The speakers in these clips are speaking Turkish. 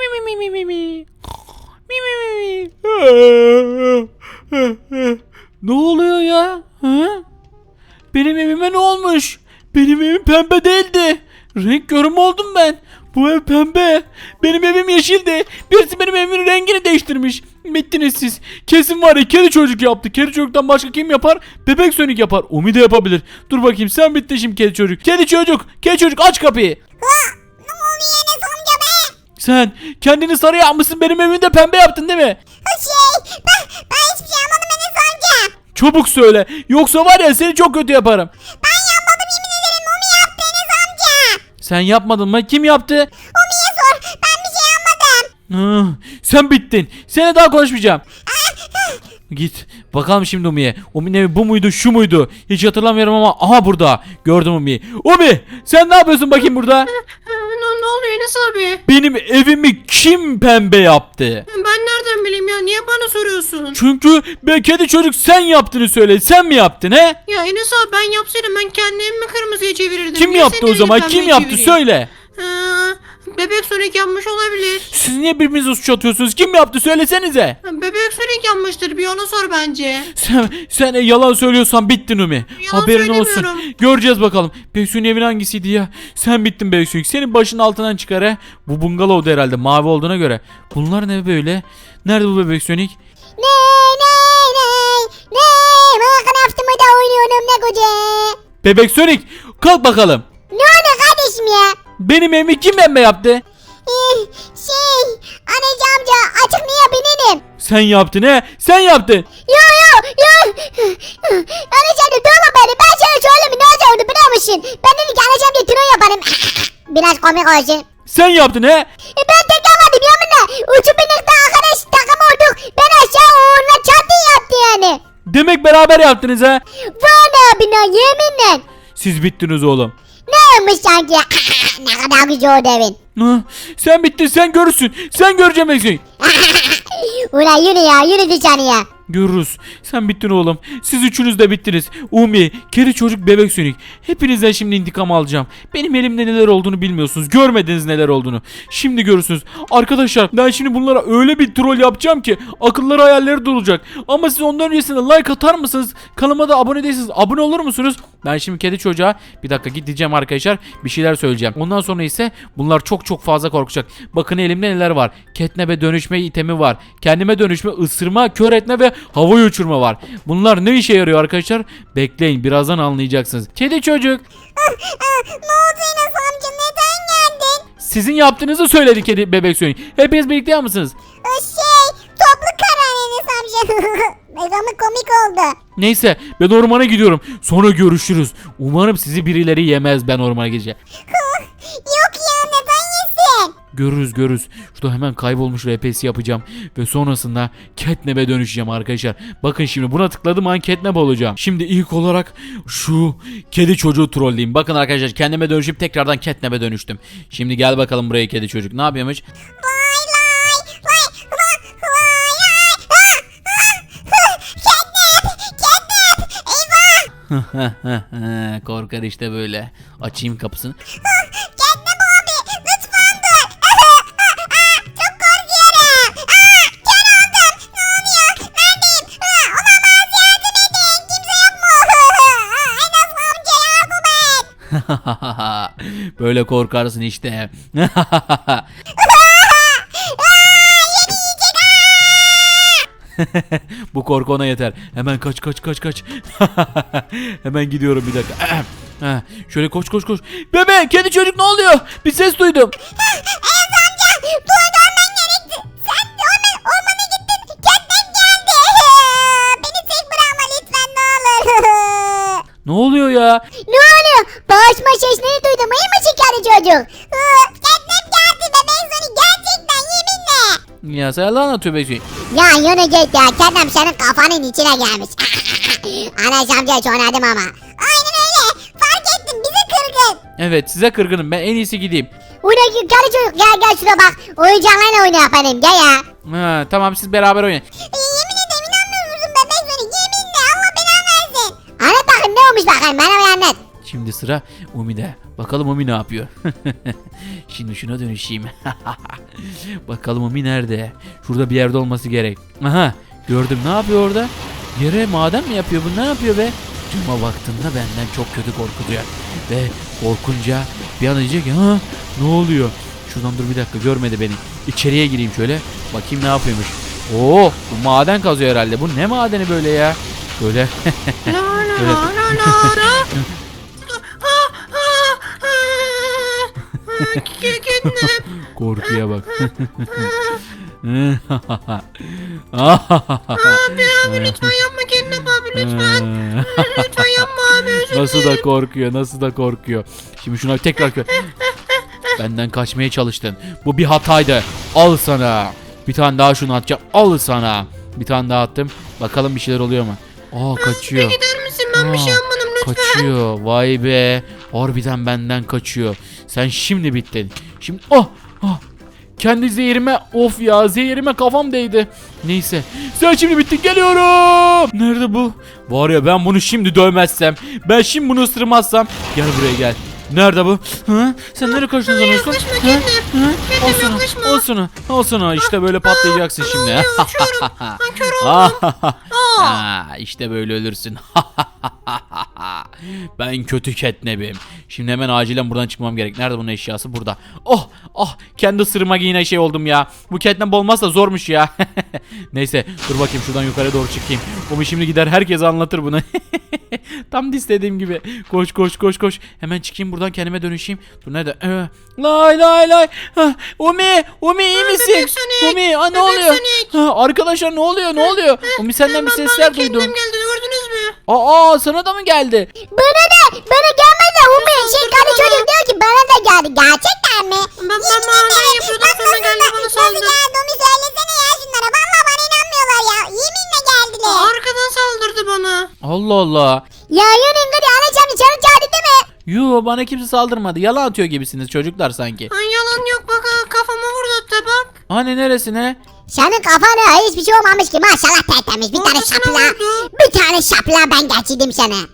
mi mi mi mi mi. Mi mi mi mi. ne oluyor ya? Ha? Benim evime ne olmuş? Benim evim pembe değildi. Renk görümü oldum ben. Bu ev pembe. Benim evim yeşildi. Birisi benim evimin rengini değiştirmiş. Bittiniz siz. Kesin var ya kedi çocuk yaptı. Kedi çocuktan başka kim yapar? Bebek sönük yapar. Umi de yapabilir. Dur bakayım sen bittin şimdi kedi çocuk. Kedi çocuk. Kedi çocuk aç kapıyı. Sen kendini sarı yapmışsın benim evimi de pembe yaptın değil mi? O şey ben, ben hiçbir şey yapmadım Enes amca. Çabuk söyle. Yoksa var ya seni çok kötü yaparım. Ben yapmadım yemin ederim Mumi yaptı Enes amca. Sen yapmadın mı? Kim yaptı? Mumi'ye sor ben bir şey yapmadım. Hı, sen bittin. Sene daha konuşmayacağım. Git. Bakalım şimdi Umi'ye. Umi'nin evi bu muydu şu muydu? Hiç hatırlamıyorum ama aha burada. Gördüm Umi'yi. Umi sen ne yapıyorsun bakayım burada? Ne, ne oluyor Enes abi? Benim evimi kim pembe yaptı? Ben nereden bileyim ya? Niye bana soruyorsun? Çünkü be kedi çocuk sen yaptığını söyle. Sen mi yaptın he? Ya Enes abi ben yapsaydım ben kendi evimi kırmızıya çevirirdim. Kim Niye yaptı senin o zaman? Kim yaptı? çevireyim? Söyle. Ha, bebek Sonic yapmış olabilir. Siz niye birbirinize suç atıyorsunuz? Kim yaptı? Söylesenize. Bebek Sonic yapmıştır bir ona sor bence. Sen, sen yalan söylüyorsan bittin Umi. Yalan Haberin olsun. söylemiyorum. Göreceğiz bakalım. Beksu'nun evin hangisiydi ya? Sen bittin Beksu'yuk. Senin başın altından çıkar he. Bu bungalovda herhalde mavi olduğuna göre. Bunlar ne böyle? Nerede bu bebek Sonic? Ne ne ne ne bakın haftamı da oynuyorum ne koca. Bebek Sonic kalk bakalım. Ne oldu kardeşim ya? Benim evimi kim pembe yaptı? Ee, şey anacı amca açıklayabilirim. Sen yaptın he? Sen yaptın. Yo yo yo. Anacı amca durma beni ben sana söyleyeyim ne olacak biliyor musun? Ben dedim ki anacı amca tren yaparım. Biraz komik olsun. Sen yaptın he? E ben tek yapmadım yeminle. Uçup birlikte arkadaş takım olduk. Ben aşağı onunla çatı yaptı yani. Demek beraber yaptınız ha? Valla bina yeminle. Siz bittiniz oğlum. Ne olmuş sanki? ne kadar güzel oldu evin. Sen bittin sen görürsün. Sen göreceğim Sonic. Ulan yürü ya yürü dışarıya. Görürüz. Sen bittin oğlum. Siz üçünüz de bittiniz. Umi, kedi çocuk, bebek sönük. Hepinizden şimdi intikam alacağım. Benim elimde neler olduğunu bilmiyorsunuz. Görmediniz neler olduğunu. Şimdi görürsünüz. Arkadaşlar ben şimdi bunlara öyle bir troll yapacağım ki akılları hayalleri duracak. Ama siz ondan öncesinde like atar mısınız? Kanalıma da abone değilseniz abone olur musunuz? Ben şimdi kedi çocuğa bir dakika gideceğim arkadaşlar. Bir şeyler söyleyeceğim. Ondan sonra ise bunlar çok çok fazla korkacak. Bakın elimde neler var. Catnap'e dönüşme itemi var. Kendime dönüşme, ısırma, kör etme ve havaya uçurma var. Bunlar ne işe yarıyor arkadaşlar? Bekleyin birazdan anlayacaksınız. Kedi çocuk ne oldu Enes amca neden geldin? sizin yaptığınızı söyledi kedi bebek söyleyin. Hepiniz birlikte yapmışsınız. O şey toplu karar Amca. Megamı komik oldu. Neyse ben ormana gidiyorum. Sonra görüşürüz. Umarım sizi birileri yemez ben ormana gideceğim. Yok ya neden yesin? Görürüz görürüz. Şurada hemen kaybolmuş RPS yapacağım. Ve sonrasında Catnap'e dönüşeceğim arkadaşlar. Bakın şimdi buna tıkladığım an Catnap olacağım. Şimdi ilk olarak şu kedi çocuğu trolleyeyim. Bakın arkadaşlar kendime dönüşüp tekrardan Catnap'e dönüştüm. Şimdi gel bakalım buraya kedi çocuk. Ne yapıyormuş? Vay Korkar işte böyle. Açayım kapısını. Abi lütfen dur. Çok korkuyorum. Ah, Kör oldum. Ne oluyor? Neredeyim? Ah, Olamaz yardım edin. Kimse yok mu? Enes amca et. böyle korkarsın işte. Bu korku ona yeter. Hemen kaç kaç kaç kaç. Hemen gidiyorum bir dakika. Ha, Şöyle koş koş koş. Bebe kedi çocuk ne oluyor? Bir ses duydum. Enes amca görmen gerekti. Sen orman, ormana gittin. Catnap geldi. Beni tek bırakma lütfen ne olur. Ne oluyor ya? ne oluyor? Bağışma sesleri duydum. İyi mi şikayet çocuk? Catnap geldi bebek sonu gerçekten yeminle. Ya sen lan atıyor Bekçi. Ya yürü git ya. Catnap senin kafanın içine gelmiş. Anas amca hiç oynadım ama. Aynen öyle. Fark ettim bizi kırgın. Evet size kırgınım ben en iyisi gideyim. Ulan gel çocuk gel gel şuna bak. Oyuncaklarla oyna yapalım gel ya. Ha, tamam siz beraber oynayın. E, yemin ederim inanmıyor musun bebek sonu? Yeminle Allah belanı versin. Anlat bakayım ne olmuş bakayım bana bir anlat. Şimdi sıra Umi'de. Bakalım Umi ne yapıyor? Şimdi şuna dönüşeyim. Bakalım Umi nerede? Şurada bir yerde olması gerek. Aha gördüm ne yapıyor orada? Yere maden mi yapıyor bu ne yapıyor be? Cama baktığımda benden çok kötü korkutuyor. Ve korkunca bir an diyecek ha ne oluyor? Şuradan dur bir dakika görmedi beni. İçeriye gireyim şöyle. Bakayım ne yapıyormuş. Oo bu maden kazıyor herhalde. Bu ne madeni böyle ya? Böyle Keketnep. korkuya bak. Abi abi lütfen yapma Keknep abi lütfen. Lütfen yapma abi özür nasıl da korkuyor, nasıl da korkuyor. Şimdi şuna tekrar Benden kaçmaya çalıştın. Bu bir hataydı. Al sana. Bir tane daha şunu atacağım. Al sana. Bir tane daha attım. Bakalım bir şeyler oluyor mu? Aa kaçıyor. Gider misin ben bir şey Aa, yapmadım lütfen. Kaçıyor. Vay be. Harbiden benden kaçıyor. Sen şimdi bittin. Şimdi oh oh. Kendi zehirime of ya zehirime kafam değdi. Neyse. Sen şimdi bittin geliyorum. Nerede bu? Var ya ben bunu şimdi dövmezsem. Ben şimdi bunu ısırmazsam. Gel buraya gel. Nerede bu? Hı? Sen nereye kaçtın sanıyorsun? Al Kendine sana. yaklaşma. Al sana. İşte böyle patlayacaksın şimdi. Uçuyorum. Ben kör oldum. Aa, işte böyle ölürsün. ben kötü ketnebim. Şimdi hemen acilen buradan çıkmam gerek. Nerede bunun eşyası? Burada. Oh, oh, kendi ısırmak yine şey oldum ya. Bu ketneb olmazsa zormuş ya. Neyse, dur bakayım şuradan yukarı doğru çıkayım. O şimdi gider herkese anlatır bunu. Tam istediğim gibi. Koş koş koş koş. Hemen çıkayım buradan kendime dönüşeyim. Dur nerede? Ee, lay lay lay. Hah, Umi, Umi iyi misin? Umi, aa, ne oluyor? Ha, arkadaşlar ne oluyor? Ne oluyor? Umi senden bir sesler duydum. Keknep geldi gördünüz? Aa sana da mı geldi? Bana da bana gelmedi de Umi şey karı çocuk diyor ki bana da geldi. Gerçekten mi? Ben- ben maden yapıyordum, sonra geldi bana Nasıl saldı. geldi Umi söylesene ya şunlara. Valla bana inanmıyorlar ya. Yeminle geldiler. Arkadan saldırdı bana. Allah Allah. Ya yönün gidi anacığım çabuk geldi değil mi? Yo bana kimse saldırmadı. Yalan atıyor gibisiniz çocuklar sanki. Ay bak. Hani neresine? Senin kafana hiçbir şey olmamış ki maşallah tertemiz. Bir tane Ortasına şapla. Bir tane şapla ben geçirdim sana.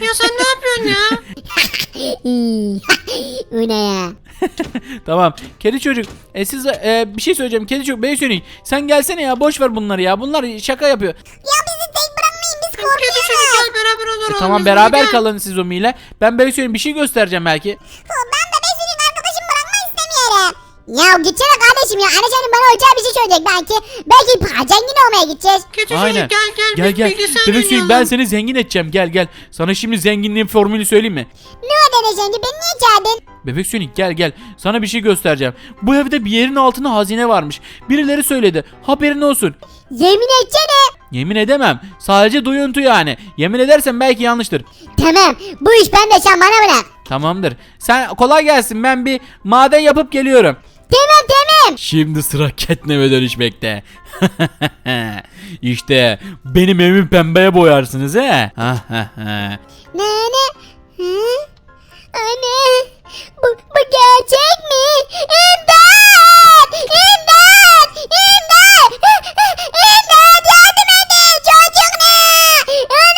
Ya sen ne yapıyorsun ya? Bu ne ya? tamam. Kedi çocuk. E siz e, bir şey söyleyeceğim. Kedi çocuk. Bey Sonic. Sen gelsene ya. Boş ver bunları ya. Bunlar şaka yapıyor. Ya bizi tek bırakmayın biz Kedi çocuk korkuyoruz. gel beraber E, olalım. tamam biz beraber kalın siz Umi ile. Ben Bey Sonic'e bir şey göstereceğim belki. Ben Ya gitsene kardeşim ya. Anacığım bana olacağı bir şey söyleyecek belki. Belki zengin olmaya gideceğiz. Kedi çocuk Aynen. gel gel. Gel biz gel. bilgisayar Bebek Sonic ben oynayalım. seni zengin edeceğim. Gel gel. Sana şimdi zenginliğin formülü söyleyeyim mi? Ne o deneyeceğince beni niye çağırdın? Bebek Sonic gel gel. Sana bir şey göstereceğim. Bu evde bir yerin altında hazine varmış. Birileri söyledi. Haberin olsun. Yemin etsene. Yemin edemem. Sadece duyuntu yani. Yemin edersen belki yanlıştır. Tamam bu iş bende sen bana bırak. Tamamdır. Sen kolay gelsin. Ben bir maden yapıp geliyorum. Tamam tamam. Şimdi sıra Catnap'e dönüşmekte. işte benim evimi pembeye boyarsınız he. Ne ne? Hı? Anne. Bu, bu gerçek mi? İmdat! İmdat! İmdat! İmdat! Yardım edin! Çocuk ne? Aa,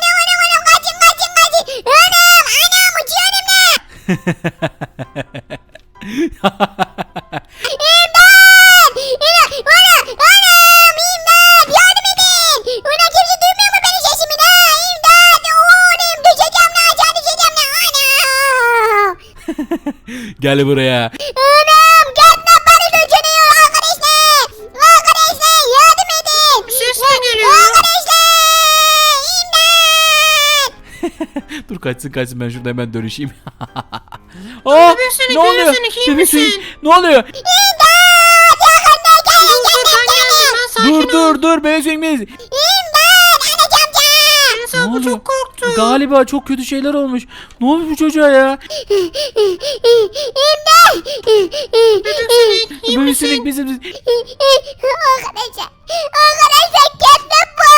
Ne anam anam kaçın kaçın kaçın! Anam! Anam uçuyorum ne? Gel buraya. Anam! Kendine bana dönüyor arkadaşlar! Arkadaşlar yardım edin! Ses mi geliyor? Arkadaşlar! İmdat! Dur kaçsın kaçsın ben şurada hemen dönüşeyim. Aa, Bebek Sonic, ne Bebek oluyor? Sonic, iyi Bebek Sonic, misin? Ne oluyor? İmdat! Yakında gelin! Dur dur ben geldim ben sakin Dur dur dur Bebek biz. İmdat! Anacığım! Enes Ne abi oluyor? çok Galiba çok kötü şeyler olmuş. Ne olmuş bu çocuğa ya? İmdat! Sonic iyi Bebek Sonic misin? bizim... Arkadaşlar! Arkadaşlar kendine bu!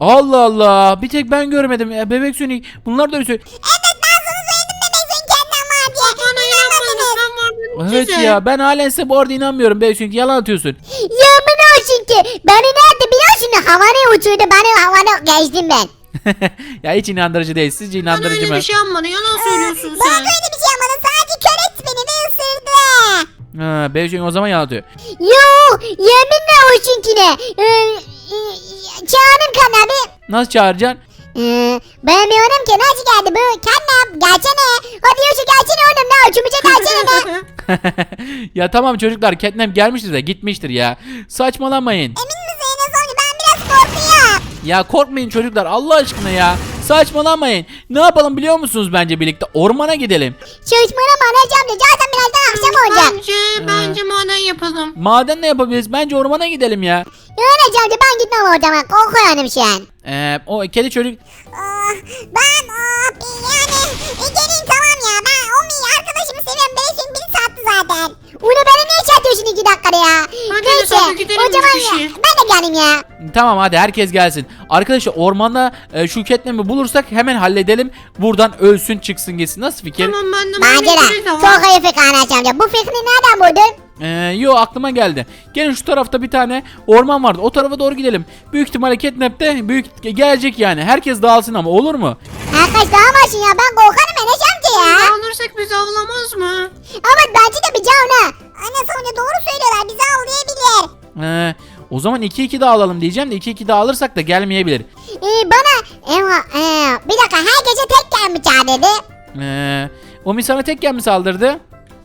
Allah Allah. Bir tek ben görmedim. Ya, Bebek Sonic bunlar da öyle söylüyor. Evet ben sana söyledim bebeksin kendine var diye. Bana inanmadınız ben vardım Evet size. ya ben halen size bu arada inanmıyorum Bebek Sonic yalan atıyorsun. Yemin olsun ki beni nerede biliyorsun havana uçurdu beni havana gezdim ben. ya hiç inandırıcı değil. Sizce Bana inandırıcı öyle mı? bir şey yapmadı. Yalan söylüyorsun Bana sen. öyle bir şey yapmadı. Sadece kör etti beni ve ısırdı. Ha, Sonic o zaman atıyor. Yo yeminle o çünküne. Ee, e, Çağırın kan abi. Nasıl çağıracaksın? Ee, ben bilmiyorum ki nasıl geldi bu? Kendine gelsene. Hadi Yoşu gelsene oğlum ne uçumuca gelsene de. ya tamam çocuklar Catnap gelmiştir de gitmiştir ya. Saçmalamayın. Ya korkmayın çocuklar Allah aşkına ya. Saçmalamayın. Ne yapalım biliyor musunuz bence birlikte? Ormana gidelim. Çalışmana anacığım da zaten birazdan akşam olacak. Bence, bence maden yapalım. Maden ne yapabiliriz? Bence ormana gidelim ya. Anacığım da ben gitmem oradan korkuyorum şu an. Ee, o kedi çocuk Ah, ben ah, yani e, gelin tamam ya ben o mi arkadaşımı seviyorum beni şimdi biri sattı zaten. Onu bana niye çatıyorsun iki dakikada ya? Hadi Neyse hadi gidelim o zaman üç ya, kişi. ben de geleyim ya. Tamam hadi herkes gelsin. Arkadaşlar ormanda e, şu Catnap'i bulursak hemen halledelim. Buradan ölsün çıksın gitsin. Nasıl fikir? Tamam ben de de var. çok iyi fikir anacığım bu fikri nereden buldun? Ee, yo aklıma geldi. Gelin şu tarafta bir tane orman vardı. O tarafa doğru gidelim. Büyük ihtimalle Catnap de büyük gelecek yani. Herkes dağılsın ama olur mu? Arkadaş dağılmasın ya ben korkarım Enes ya. Alırsak bizi avlamaz mı? Ama bence de bir canı. Anne sonra doğru söylüyorlar bizi avlayabilir. Ee, o zaman 2-2 dağılalım diyeceğim de 2-2 dağılırsak da gelmeyebilir. Ee, bana ee, ee, bir dakika her gece tek gelmiş dedi. Ee, Omi sana tekken mi saldırdı?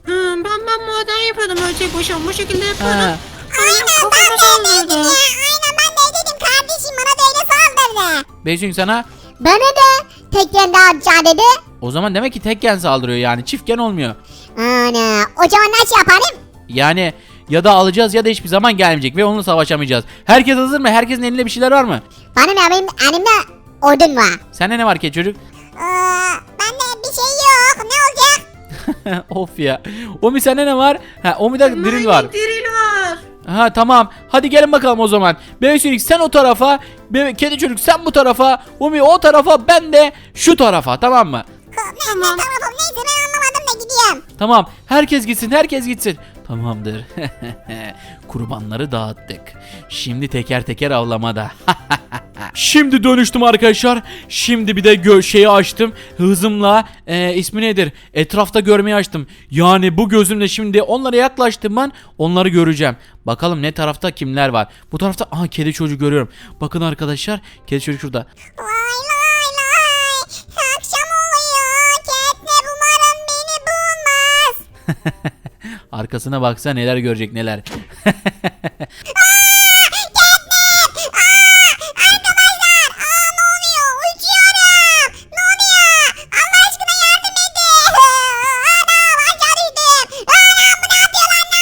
Hı, ben ben maden yapıyordum öyle tek başıma bu şekilde yapıyordum. Ha. Aynen ben de öyleydim ya. Aynen ben de öyleydim kardeşim bana da öyle saldırdı. Beysun sana Bana da tekken daha dedi. O zaman demek ki tekken saldırıyor yani çiftken olmuyor. Ana o zaman nasıl yaparım? Yani ya da alacağız ya da hiçbir zaman gelmeyecek ve onunla savaşamayacağız. Herkes hazır mı? Herkesin elinde bir şeyler var mı? Benim evim elimde odun var. Sende ne var ki çocuk? Ee, bende bir şey yok. Ne olacak? of ya. Omi sende ne var? Ha Omi'de drill var. Drill var. Ha tamam. Hadi gelin bakalım o zaman. Bebek Sonic sen o tarafa. Bebek kedi çocuk sen bu tarafa. Omi o tarafa. Ben de şu tarafa. Tamam mı? Tamam. Tamam. Tamam neyse ben anlamadım da gidiyorum. Tamam. Herkes gitsin. Herkes gitsin. Tamamdır. Kurbanları dağıttık. Şimdi teker teker avlamada. Şimdi dönüştüm arkadaşlar. Şimdi bir de gö şeyi açtım. Hızımla e, ismi nedir? Etrafta görmeyi açtım. Yani bu gözümle şimdi onlara yaklaştım ben. Onları göreceğim. Bakalım ne tarafta kimler var. Bu tarafta aha kedi çocuğu görüyorum. Bakın arkadaşlar. Kedi çocuk şurada. Lay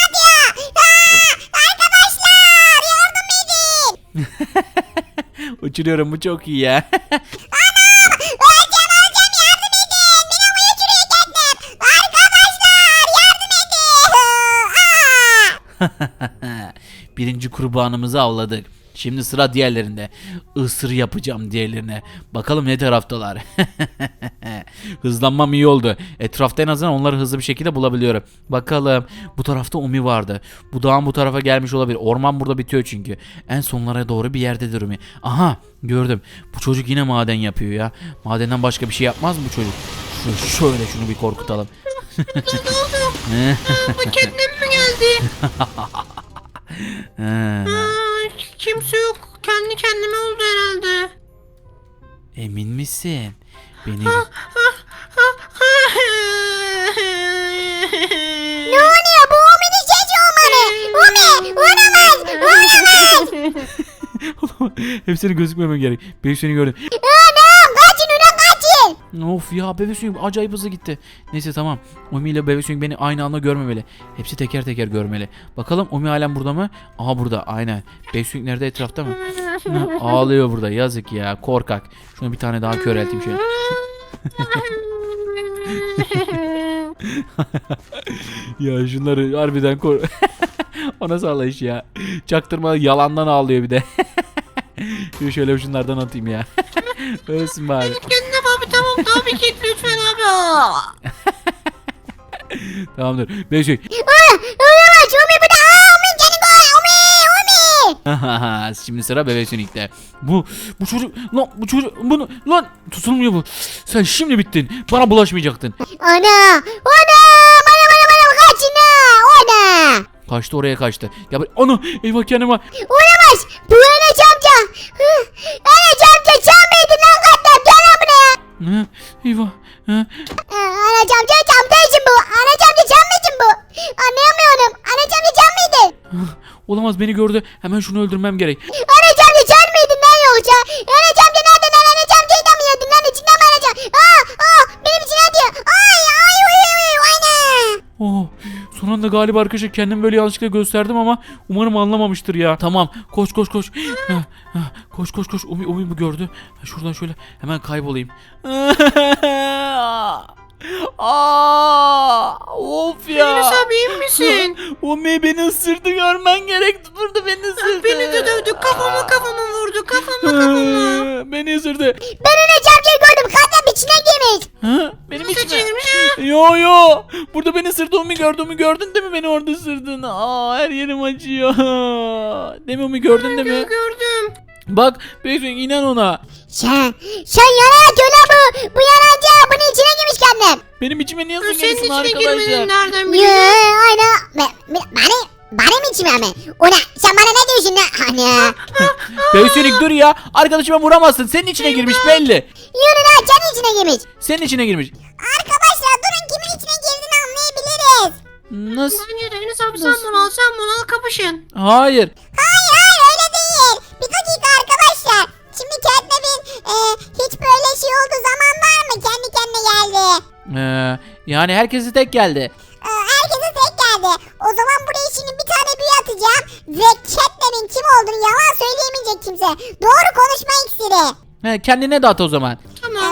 yapıyor? Aa, arkadaşlar yardım edin. Uçuruyorum bu çok iyi ya. Öleceğim öleceğim yardım edin. Beni havaya uçuruyor Ketler. Arkadaşlar yardım edin. Aa. Birinci kurbanımızı avladık. Şimdi sıra diğerlerinde. Isır yapacağım diğerlerine. Bakalım ne taraftalar. Hızlanmam iyi oldu. Etrafta en azından onları hızlı bir şekilde bulabiliyorum. Bakalım. Bu tarafta Umi vardı. Bu dağın bu tarafa gelmiş olabilir. Orman burada bitiyor çünkü. En sonlara doğru bir yerdedir Umi. Aha gördüm. Bu çocuk yine maden yapıyor ya. Madenden başka bir şey yapmaz mı bu çocuk? Şu, şöyle şunu bir korkutalım. Bu Catnap mi geldi? Ha, Aa, kimse yok. Kendi kendime oldu herhalde. Emin misin? Beni Ne oluyor bu Umi'nin sesi olmalı. Umi olamaz olamaz. Hepsini gözükmemem gerek. Bebek seni gördüm. Kaçın. Of ya bebek acayip hızlı gitti. Neyse tamam. Umi ile bebek beni aynı anda görmemeli. Hepsi teker teker görmeli. Bakalım Umi halen burada mı? Aha burada aynen. Bebek nerede etrafta mı? Ağlıyor burada yazık ya korkak. Şuna bir tane daha körelteyim şöyle. Ya şunları harbiden kor... Ona sallayış ya. Çaktırma yalandan ağlıyor bir de. Şöyle şunlardan atayım ya. Ölsün bari. Tabii git lütfen abi. Tamamdır. Sönük. Aa, Olamaz Umi bu da. Aa Umi seni koy. Umi Umi. Şimdi sıra bebek Sonic'te. Bu bu çocuk lan bu çocuk bunu lan tutulmuyor bu. Sen şimdi bittin. Bana bulaşmayacaktın. Ana! Ana! Bana bana bana kaçın ha! Ana! Kaçtı oraya kaçtı. Ya ben onu eyvah kendime. Olamaz! Bu Enes amca! Hı, Enes amca sen miydin lan katlar? Gel lan buraya! Ha, eyvah. Ha, Ee, Enes amca amca için bu! Enes amca sen miydin bu? Anlayamıyorum! Enes amca sen miydin? ha, Olamaz beni gördü. Hemen şunu öldürmem gerek. Enes amca sen miydin lan yoksa? Enes amca nerede lan? Enes amcayı da mı yedin lan? İçinden mi amca? Aa! Aa! Benim için atıyor! Ay! Ay! Uy! Uy! Uy! Ana! Oh, son anda galiba arkadaşlar kendimi böyle yanlışlıkla gösterdim ama umarım anlamamıştır ya. Tamam koş koş koş. Koş koş koş. Umi, Umi bu gördü. Şuradan şöyle hemen kaybolayım. Aa, of ya. Enes abi iyi misin? Umi beni ısırdı görmen gerek. Durdu beni ısırdı. Beni de dövdü kafama kafama vurdu kafama kafama. beni ısırdı. Ben Enes amcayı gördüm. Katlar içine girmiş. Ha, benim Nasıl içime. çevirmiş? Yo yo. Burada beni ısırdı Umi gördü Umi gördün değil mi beni orada ısırdın? Aa her yerim acıyor. Değil mi Umi gördün değil mi? Gö- Gördüm. Bak Beyzing inan ona. Sen, sen yana atıyor lan bu. Bu yalancı bunun içine kendim. Benim içime niye Senin sığıyorsun içine arkadaşlar? girmedin nereden Ye, biliyorsun? aynen. Be- be- Bana, benim içime mi? Ona, sen bana ne diyorsun lan? Ana. Beyzing dur ya. Arkadaşıma vuramazsın. Senin içine girmiş belli. Yürü lan senin içine girmiş. Senin içine girmiş. Arkadaşlar durun kimin içine girdiğini anlayabiliriz. Nasıl? Bence de Enes abi sen bunu al sen bunu al kapışın. Hayır. Hayır Catnap'in e, hiç böyle şey olduğu zaman var mı? Kendi kendine geldi. Ee, yani herkesi tek geldi. Ee, herkese tek geldi. O zaman buraya şimdi bir tane büyü atacağım. Ve Catnap'in kim olduğunu yalan söyleyemeyecek kimse. Doğru konuşma iksiri. He, kendine de at o zaman. Ee, Tamam.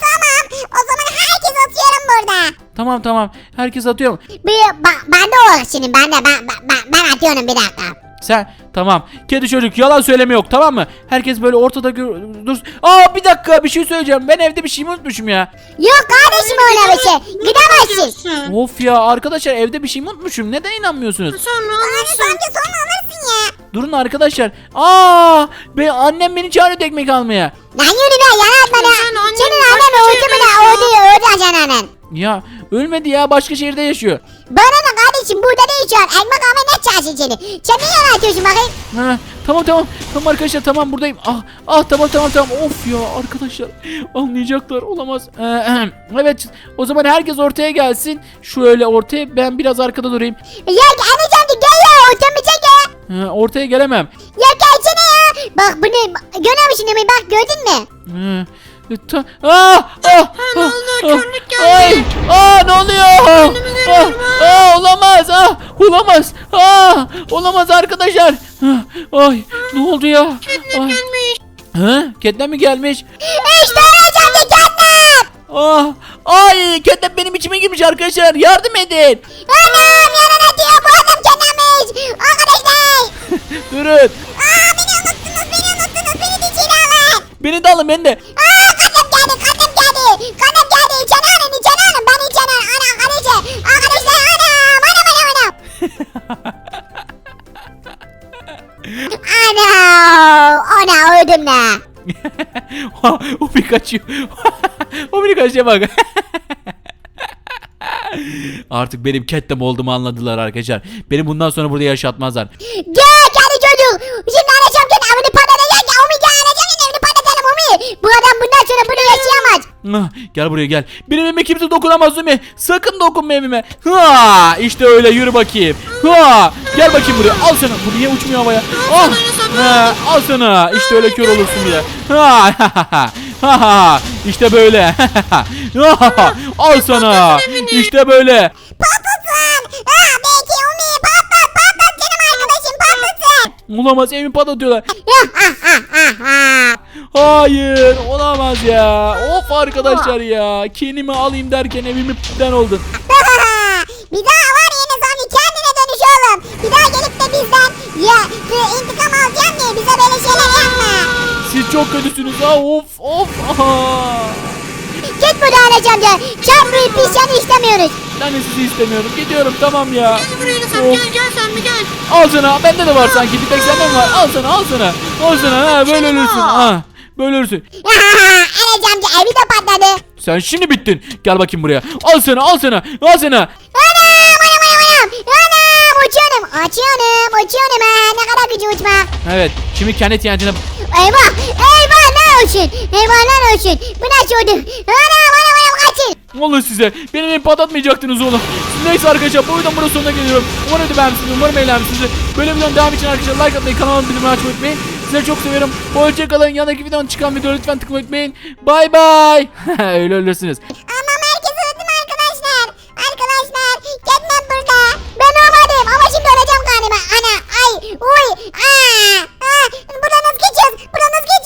tamam. O zaman herkes atıyorum burada. Tamam tamam. Herkes atıyor mu? Bir, ba, ben de olur şimdi. Ben de ben, ben, ben atıyorum bir dakika. Sen tamam. Kedi çocuk yalan söyleme yok tamam mı? Herkes böyle ortada gör- dur. Aa bir dakika bir şey söyleyeceğim. Ben evde bir şey mi unutmuşum ya? Yok kardeşim öyle bir şey. Gidemezsin. Of ya arkadaşlar evde bir şey mi unutmuşum? Neden inanmıyorsunuz? Sonra Enes alırsın. amca sonra alırsın ya. Durun arkadaşlar. Aa, be annem beni çağırıyor ekmek almaya. Lan yürü be yana atma lan. Sen annen Senin annen öldü şehirde mü Ya ölmedi ya başka şehirde yaşıyor. Bana da kardeşim burada değişiyor. Ekmek almaya ne çağırsın seni? Sen niye atıyorsun bakayım? Ha, tamam tamam tamam arkadaşlar tamam buradayım. Ah ah tamam tamam tamam of ya arkadaşlar anlayacaklar olamaz. Ee, evet o zaman herkes ortaya gelsin. Şöyle ortaya ben biraz arkada durayım. Ya Enes amca gel ya oturmayacak ya. Ha, ortaya gelemem. Ya gelsene ya. Bak bu ne? Görüyor musun Emir? Bak gördün mü? Ha, ta- ah, ah, ne ah, oldu? ah, Körlük geldi. Ay, ah, ne oluyor? Görüyorum, ah, olamaz. Ah, olamaz. Ah, olamaz arkadaşlar. Ah, ay, ne oldu ya? Ay. Gelmiş. Ha, Ketlen mi gelmiş? İşte Enes amca kendin. Ah, ay, Ketlen benim içime girmiş arkadaşlar. Yardım edin. Anam yana atıyor. Bu adam kendinmiş. Arkadaşlar. Durun. Aa beni unuttunuz beni unuttunuz. Beni de içeri alın. Beni de alın beni de. Aa geldi kadın geldi. Kadın geldi. İçeri alın içeri alın. Ben içeri alın. Ana arkadaşlar. Arkadaşlar anam. Anam anam anam. Ana. Ana öldüm ne? o kaçıyor. o kaçıyor bak. Artık benim kettem olduğumu anladılar arkadaşlar. Beni bundan sonra burada yaşatmazlar. Gel kendi çocuk. Şimdi anacığım kendi evini patlatacak. ya. Umi gel anacığım kendi evini patlatalım Umi. Bu adam bundan yaşayamaz. Ah, Gel buraya gel. Benim evime kimse dokunamaz değil mi? Sakın dokunma evime. Ha, işte öyle yürü bakayım. Ha, gel bakayım buraya. Al sana. Bu niye uçmuyor havaya? Al. Ha, al sana. İşte öyle kör olursun bir de. Ha, ha, ha, ha. İşte böyle. Al sana. İşte böyle. Patlasın. Ha belki Umi patlat patlat canım arkadaşım patlasın. Olamaz evimi patlatıyorlar. Hayır olamaz ya. Of arkadaşlar ya. Kinimi alayım derken evimi pitten oldun. bir daha var ya Enes amca kendine dönüş oğlum. Bir daha gelip de bizden ya intikam alacağım diye bize böyle şeyler yapma. Siz çok kötüsünüz ha of of. Aha. Git buradan. Sen bu pis yanı istemiyoruz. Ben de sizi istemiyorum. Gidiyorum tamam ya. Gel buraya Of. gel gel sen bir gel. Al sana. Bende de var sanki. Bir tek sende mi var? Al sana al sana. Al sana. Ha böyle ölürsün. Ha. Böyle ölürsün. Enes amca evi de patladı. Sen şimdi bittin. Gel bakayım buraya. Al sana al sana. Al sana. Anam anam anam anam. Anam uçuyorum. Uçuyorum uçuyorum ha. Ne kadar gücü uçmak. Evet. Şimdi kendi ihtiyacına Eyvah eyvah ne olsun. Eyvahlar olsun. Bu nasıl oldu? Anam anam anam kaçın. Olun size. Benim evi patlatmayacaktınız oğlum. Neyse arkadaşlar bu videonun burada sonuna geliyorum. Umarım beğenmişsiniz. Umarım eğlenmişsiniz. Böyle videonun devam için arkadaşlar like atmayı, kanalıma bildirimleri açmayı unutmayın. Size çok seviyorum. Hoşçakalın. Yanındaki videonun çıkan video lütfen tıklamayı unutmayın. Bay bay. Öyle ölürsünüz. Ama herkes öldüm arkadaşlar. Arkadaşlar gelmem burada. Ben olmadım ama şimdi öleceğim galiba. Ana ay uy aa. aa. Buradan nasıl geçeceğiz? Buradan nasıl geçeceğiz?